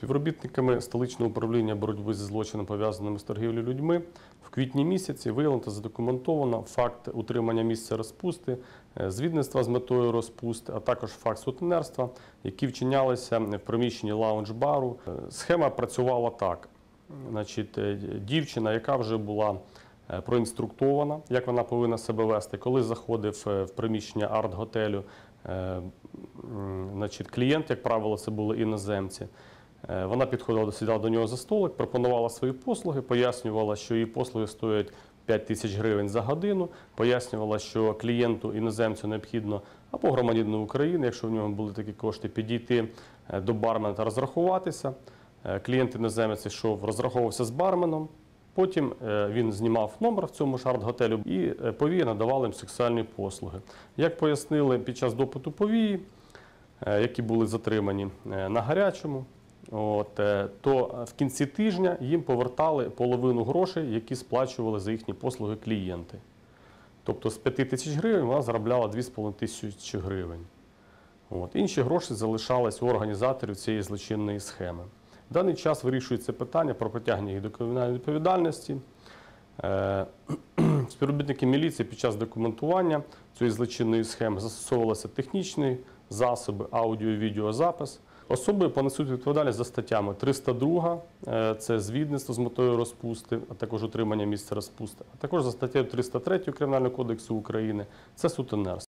Співробітниками столичного управління боротьби зі злочином, пов'язаними з торгівлею людьми, в квітні місяці виявлено та задокументовано факт утримання місця розпусти, е, звідництва з метою розпусти, а також факт сутенерства, які вчинялися в приміщенні лаунж-бару. Е, Схема працювала так. Значить, е, дівчина, яка вже була проінструктована, як вона повинна себе вести, коли заходив в приміщення арт-готелю, значить, клієнт, як правило, це були іноземці. Е, Вона підходила, сідала до нього за столик, пропонувала свої послуги, пояснювала, що її послуги стоять 5 тисяч гривень за годину, пояснювала, що клієнту іноземцю необхідно або громадянину України, якщо в нього були такі кошти, підійти е, до бармена та розрахуватися. Е, Клієнт іноземець йшов, розраховувався з барменом. Потім він знімав номер в цьому ж арт-готелю і повії надавали їм сексуальні послуги. Як пояснили під час допиту повії, які були затримані на гарячому, от, е, то в кінці тижня їм повертали половину грошей, які сплачували за їхні послуги клієнти. Тобто з 5 тисяч гривень вона заробляла 2,5 тисячі гривень. От. Інші гроші залишались у організаторів цієї злочинної схеми. В даний час вирішується питання про притягнення їх до кримінальної відповідальності. Е, Співробітники міліції під час документування цієї злочинної схеми застосовувалися технічні засоби, аудіо і відеозапис. Особи понесуть відповідальність за статтями 302 е, це звідництво з метою розпусти, а також утримання місця розпусти, а також за статтею 303 Кримінального кодексу України це сутенерство.